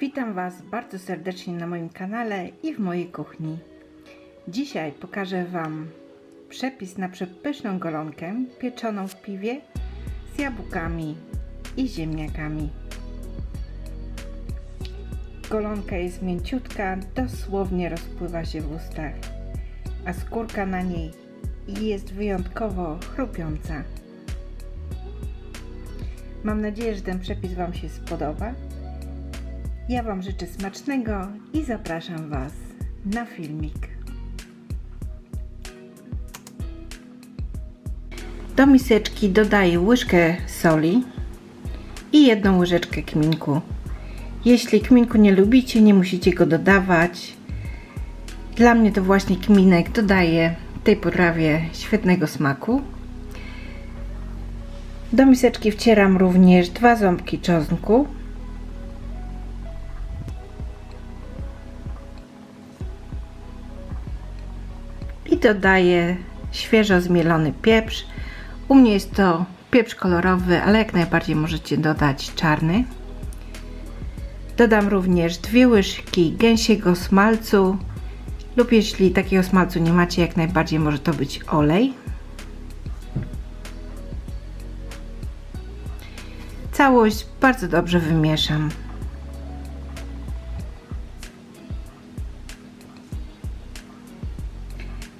Witam Was bardzo serdecznie na moim kanale i w mojej kuchni. Dzisiaj pokażę Wam przepis na przepyszną golonkę pieczoną w piwie z jabłkami i ziemniakami. Golonka jest mięciutka, dosłownie rozpływa się w ustach, a skórka na niej jest wyjątkowo chrupiąca. Mam nadzieję, że ten przepis Wam się spodoba. Ja Wam życzę smacznego i zapraszam Was na filmik. Do miseczki dodaję łyżkę soli i jedną łyżeczkę kminku. Jeśli kminku nie lubicie, nie musicie go dodawać. Dla mnie to właśnie kminek dodaje tej potrawie świetnego smaku. Do miseczki wcieram również dwa ząbki czosnku. Dodaję świeżo zmielony pieprz. U mnie jest to pieprz kolorowy, ale jak najbardziej możecie dodać czarny. Dodam również dwie łyżki gęsiego smalcu lub jeśli takiego smalcu nie macie, jak najbardziej może to być olej. Całość bardzo dobrze wymieszam.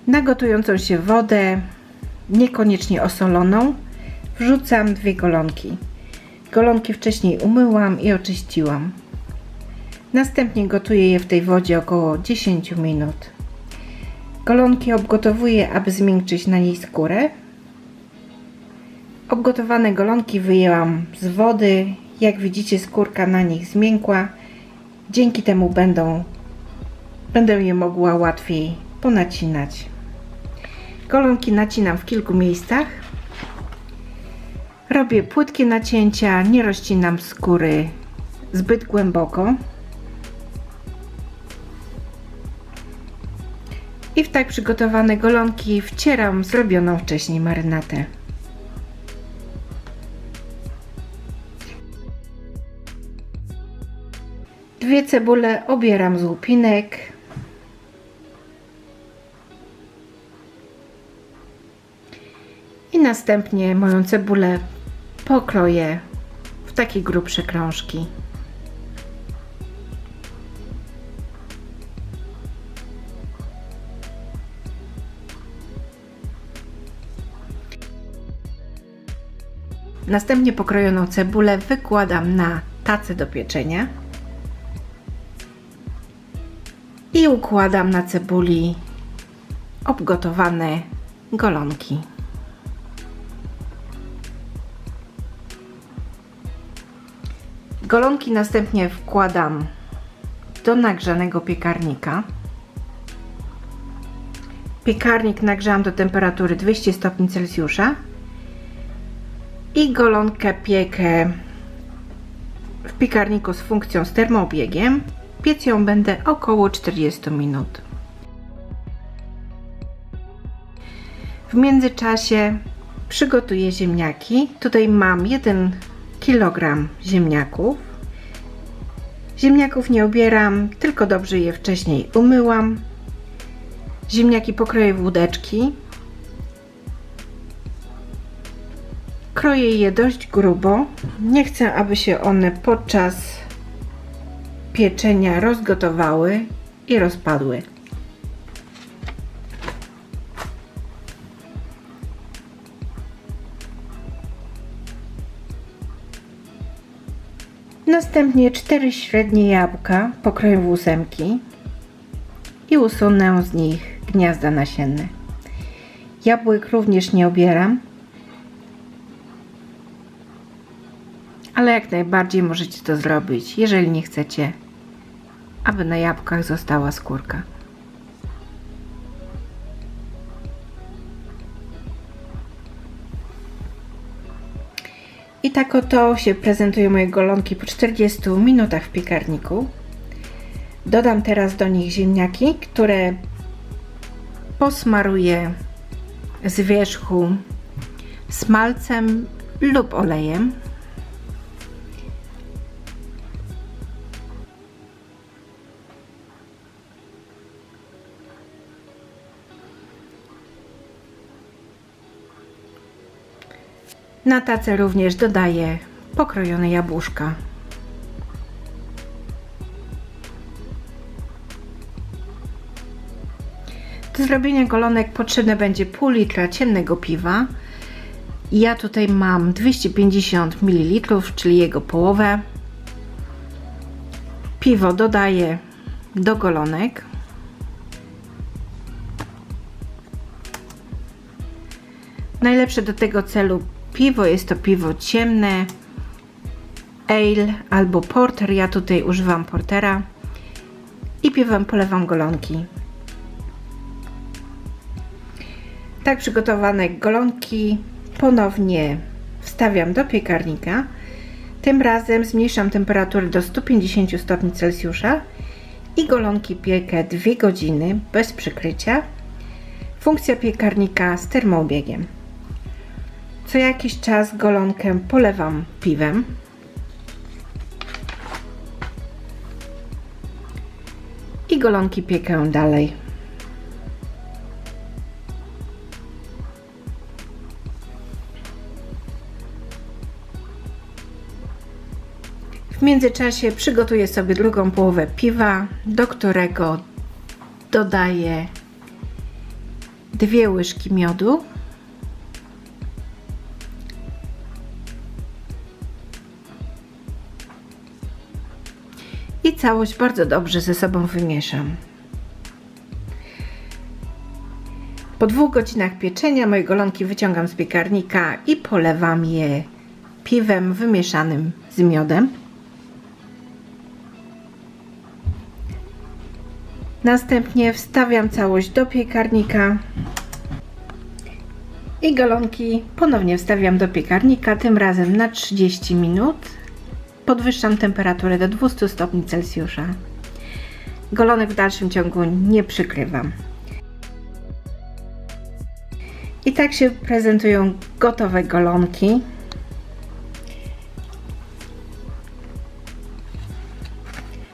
Na gotującą się wodę, niekoniecznie osoloną, wrzucam dwie golonki. Golonki wcześniej umyłam i oczyściłam. Następnie gotuję je w tej wodzie około 10 minut. Golonki obgotowuję, aby zmiękczyć na niej skórę. Obgotowane golonki wyjęłam z wody. Jak widzicie, skórka na nich zmiękła. Dzięki temu będą, będę je mogła łatwiej ponacinać. Golonki nacinam w kilku miejscach. Robię płytkie nacięcia, nie rozcinam skóry zbyt głęboko. I w tak przygotowane golonki wcieram zrobioną wcześniej marynatę. Dwie cebule obieram z łupinek. Następnie moją cebulę pokroję w takie grubsze krążki. Następnie pokrojoną cebulę wykładam na tacę do pieczenia i układam na cebuli obgotowane golonki. Golonki następnie wkładam do nagrzanego piekarnika. Piekarnik nagrzałam do temperatury 200 stopni Celsjusza i golonkę piekę w piekarniku z funkcją z termobiegiem. Piec ją będę około 40 minut. W międzyczasie przygotuję ziemniaki. Tutaj mam 1 kg ziemniaków. Ziemniaków nie obieram, tylko dobrze je wcześniej umyłam. Ziemniaki pokroję w łódeczki. Kroję je dość grubo. Nie chcę, aby się one podczas pieczenia rozgotowały i rozpadły. Następnie cztery średnie jabłka pokroję w ósemki i usunę z nich gniazda nasienne. Jabłek również nie obieram, ale jak najbardziej możecie to zrobić, jeżeli nie chcecie, aby na jabłkach została skórka. I tak oto się prezentują moje golonki po 40 minutach w piekarniku. Dodam teraz do nich ziemniaki, które posmaruję z wierzchu smalcem lub olejem. Na tacę również dodaję pokrojone jabłuszka. Do zrobienia golonek potrzebne będzie pół litra ciemnego piwa. Ja tutaj mam 250 ml, czyli jego połowę. Piwo dodaję do golonek. Najlepsze do tego celu piwo jest to piwo ciemne, ale albo porter. Ja tutaj używam portera i piwem polewam golonki. Tak przygotowane golonki ponownie wstawiam do piekarnika. Tym razem zmniejszam temperaturę do 150 stopni Celsjusza i golonki piekę 2 godziny bez przykrycia. Funkcja piekarnika z termoobiegiem. Co jakiś czas golonkę polewam piwem. I golonki piekę dalej. W międzyczasie przygotuję sobie drugą połowę piwa, do którego dodaję dwie łyżki miodu. I całość bardzo dobrze ze sobą wymieszam. Po dwóch godzinach pieczenia moje golonki wyciągam z piekarnika i polewam je piwem wymieszanym z miodem. Następnie wstawiam całość do piekarnika i galonki ponownie wstawiam do piekarnika, tym razem na 30 minut. Podwyższam temperaturę do 200 stopni Celsjusza. Golonek w dalszym ciągu nie przykrywam. I tak się prezentują gotowe golonki.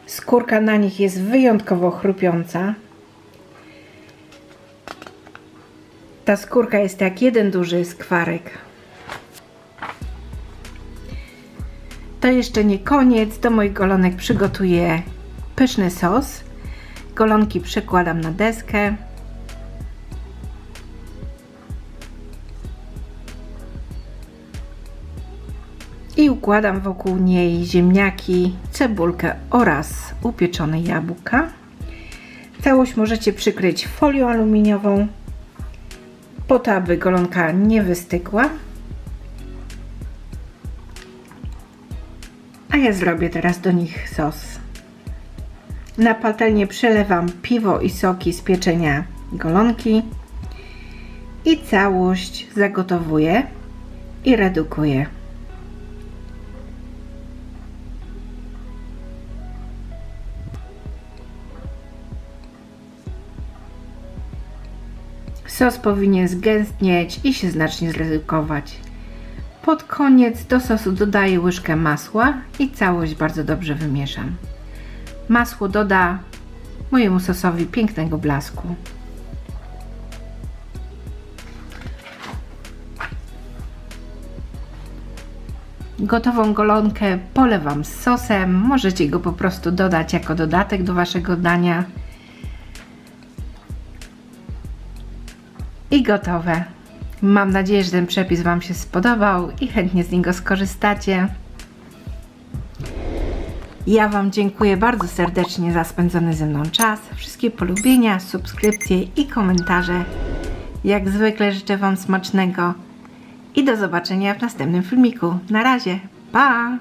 Skórka na nich jest wyjątkowo chrupiąca. Ta skórka jest jak jeden duży skwarek. To jeszcze nie koniec. Do moich golonek przygotuję pyszny sos. Golonki przekładam na deskę. i układam wokół niej ziemniaki, cebulkę oraz upieczone jabłka. Całość możecie przykryć folią aluminiową, po to, aby golonka nie wystygła. Ja zrobię teraz do nich sos. Na patelnię przelewam piwo i soki z pieczenia golonki i całość zagotowuję i redukuję. Sos powinien zgęstnieć i się znacznie zredukować. Pod koniec do sosu dodaję łyżkę masła i całość bardzo dobrze wymieszam. Masło doda mojemu sosowi pięknego blasku. Gotową golonkę polewam z sosem. Możecie go po prostu dodać jako dodatek do waszego dania. I gotowe. Mam nadzieję, że ten przepis Wam się spodobał i chętnie z niego skorzystacie. Ja Wam dziękuję bardzo serdecznie za spędzony ze mną czas. Wszystkie polubienia, subskrypcje i komentarze. Jak zwykle życzę Wam smacznego i do zobaczenia w następnym filmiku. Na razie, pa!